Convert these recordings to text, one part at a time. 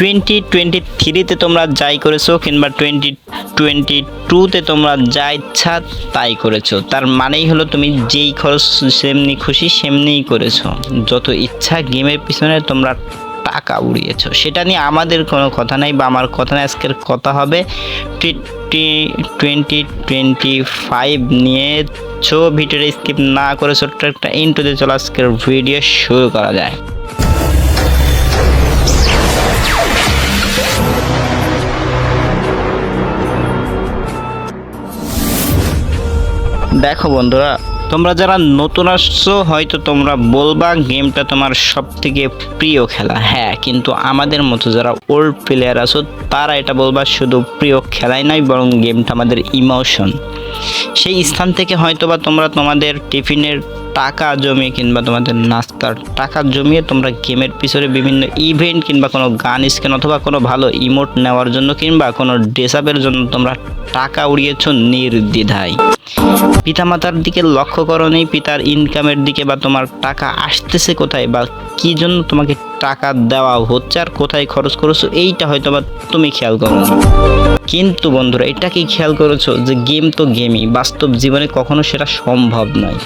Twenty twenty থ্রিতে তোমরা যাই করেছ কিংবা টোয়েন্টি টোয়েন্টি টুতে তোমরা যা ইচ্ছা তাই করেছ। তার মানেই হলো তুমি যেই খরচ সেমনি খুশি সেমনিই করেছ। যত ইচ্ছা গেমের পিছনে তোমরা টাকা উড়িয়েছো। সেটা নিয়ে আমাদের কোনো কথা নাই বা আমার কথা নাই, আজকের কথা হবে টোয়েন্টি টোয়েন্টি ফাইভ নিয়ে। ছো ভিডিওটা স্কিপ না করে ছোট্ট একটা ইন্টুতে চলো, আজকের ভিডিও শুরু করা যায়। দেখো বন্ধুরা, তোমরা যারা নতুন আসছো, হয়তো তোমরা বলবা গেমটা তোমার সব থেকে প্রিয় খেলা। হ্যাঁ কিন্তু আমাদের মতো যারা ওল্ড প্লেয়ার আছো, তারা এটা বলবা শুধু প্রিয় খেলাই নয়, বরং গেমটা আমাদের ইমোশন সেই স্থান থেকে হয়তোবা তোমরা তোমাদের টিফিনের টাকা জমিয়ে কিংবা তোমাদের নাস্তার টাকা জমিয়ে তোমরা গেমের পিছনে বিভিন্ন ইভেন্ট কিংবা কোনো গান স্ক্যান অথবা কোনো ভালো ইমোট নেওয়ার জন্য কিংবা কোনো ড্রেস আপের জন্য তোমরা টাকা উড়িয়েছ নির্দ্বিধায়। পিতামাতার দিকে লক্ষ্য করো নেই পিতার ইনকামের দিকে বা তোমার টাকা আসতেছে কোথায় বা কি জন্য তোমাকে টাকা দেওয়া হচ্ছে আর কোথায় খরচ করেছ, এইটা হয়তো বা তুমি খেয়াল করো। কিন্তু বন্ধুরা, এটা কি খেয়াল করেছ যে গেম তো গেমই বাস্তব জীবনে কখনো সেটা সম্ভব নয়।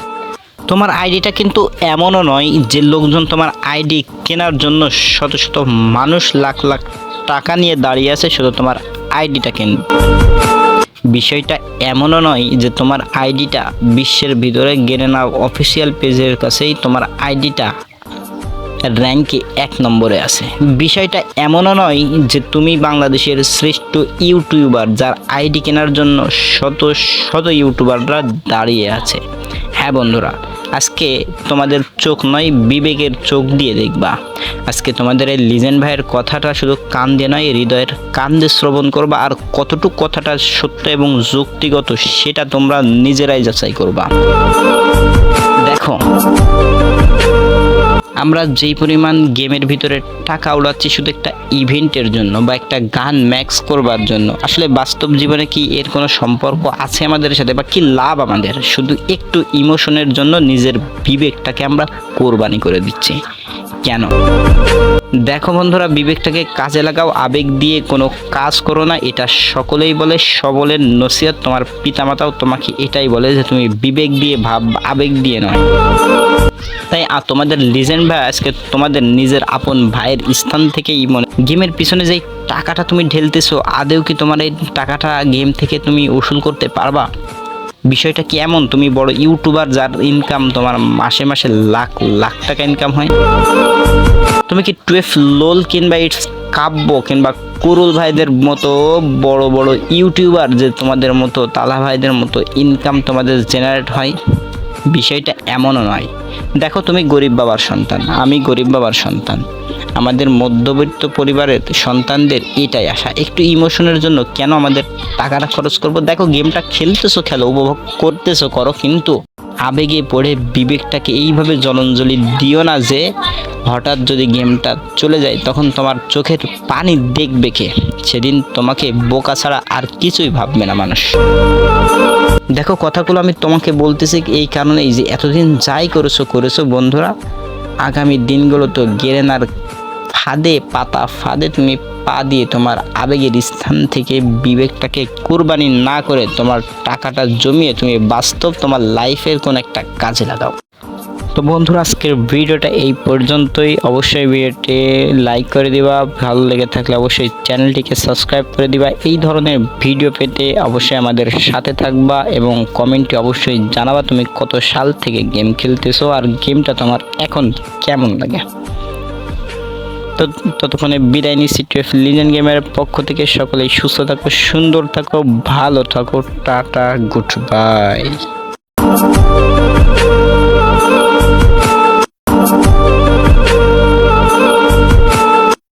তোমার আইডিটা কিন্তু এমনও নয় যে লোকজন তোমার আইডি কেনার জন্য শত শত মানুষ, লাখ লাখ টাকা নিয়ে দাঁড়িয়ে আছে, শুধু তোমার আইডিটা কিনবে। বিষয়টা এমনও নয় যে তোমার আইডিটা বিশ্বের ভিতরে গেড়ে নাও অফিসিয়াল পেজের কাছেই তোমার আইডিটা র্যাঙ্কে এক নম্বরে আছে। বিষয়টা এমনও নয় যে তুমি বাংলাদেশের শ্রেষ্ঠ ইউটিউবার যার আইডি কেনার জন্য শত শত ইউটিউবাররা দাঁড়িয়ে আছে। হ্যাঁ বন্ধুরা আজকে তোমাদের চোখ নয়, বিবেকের চোখ দিয়ে দেখবা। আজকে তোমাদের এই লিজেন্ড ভাইয়ের কথাটা শুধু কান দিয়ে নয়, হৃদয়ের কান দিয়ে শ্রবণ করবা আর কতটুকু কথাটা সত্য এবং যুক্তিগত সেটা তোমরা নিজেরাই যাচাই করবা। দেখো আমরা যেই পরিমাণ গেমের ভিতরে টাকা উড়াচ্ছি শুধু একটা ইভেন্টের জন্য বা একটা গান ম্যাক্স করবার জন্য। আসলে বাস্তব জীবনে কি এর কোনো সম্পর্ক আছে আমাদের সাথে বা কি লাভ আমাদের? শুধু একটু ইমোশনের জন্য নিজের বিবেকটাকে আমরা কোরবানি করে দিচ্ছি। কেন? দেখো বন্ধুরা, বিবেকটাকে কাজে লাগাও, আবেগ দিয়ে কোনো কাজ করো না। এটা সকলেই বলে, সবলের নসিহত তোমার পিতামাতাও তোমাকে এটাই বলে যে তুমি বিবেক দিয়ে ভাব, আবেগ দিয়ে নয়। তাই তোমাদের লিজেন্ড ভাই, আজকে তোমাদের নিজের আপন ভাইয়ের স্থান থেকেই মনে গেমের পিছনে যে টাকাটা তুমি ঢেলতেছো, আদেও কি তোমার এই টাকাটা গেম থেকে তুমি উসুল করতে পারবা? বিষয়টা কি এমন? তুমি বড় ইউটিউবার যার ইনকাম তোমার মাসে মাসে লাখ লাখ টাকা ইনকাম হয়। তুমি কি টুয়েলভ লোল কিংবা ইটস কাব্য কিংবা কুরুল ভাইদের মতো বড় বড় ইউটিউবার যে তোমাদের মতো, তালা ভাইদের মতো ইনকাম তোমাদের জেনারেট হয়? বিষয়টা এমনও নয়। দেখো তুমি গরিব বাবার সন্তান, আমি গরিব বাবার সন্তান। আমাদের মধ্যবিত্ত পরিবারের সন্তানদের এটাই আশা। একটু ইমোশনের জন্য কেন আমাদের টাকাটা খরচ করব? দেখো গেমটা খেলতেছো, খেলো, উপভোগ করতেছো, করো কিন্তু। আবেগে পড়ে বিবেকটাকে এইভাবে জলঞ্জলি দিও না যে হঠাৎ যদি গেমটা চলে যায়, তখন তোমার চোখের পানি দেখবে কে? সেদিন তোমাকে বোকা ছাড়া আর কিছুই ভাববে না মানুষ। দেখো, কথাগুলো আমি তোমাকে বলতেছি এই কারণেই যে এতদিন যাই করেছ করেছ বন্ধুরা, আগামী দিনগুলো তো গেরেনার ফাঁদে পাতা, ফাঁদে তুমি পা দিয়ে তোমার আবেগের স্থান থেকে বিবেকটাকে কুরবানি না করে তোমার টাকাটা জমিয়ে তুমি বাস্তব তোমার লাইফের কোন একটা কাজে লাগাও। তো বন্ধুরা, আজকের ভিডিওটা এই পর্যন্তই। অবশ্যই ভিডিওটি লাইক করে দিবা। ভালো লেগে থাকলে অবশ্যই চ্যানেলটিকে সাবস্ক্রাইব করে দিবা। এই ধরনের ভিডিও পেতে অবশ্যই আমাদের সাথে থাকবা এবং কমেন্টে অবশ্যই জানাবা তুমি কত সাল থেকে গেম খেলতেছো আর গেমটা তোমার এখন কেমন লাগে। ততক্ষণে বিদায় নিচ্ছি টুয়েলভ লিজেন্ড গেমের পক্ষ থেকে। সকলেই সুস্থ থাকো, সুন্দর থাকো, ভালো থাকো, টাটা, গুড বাই।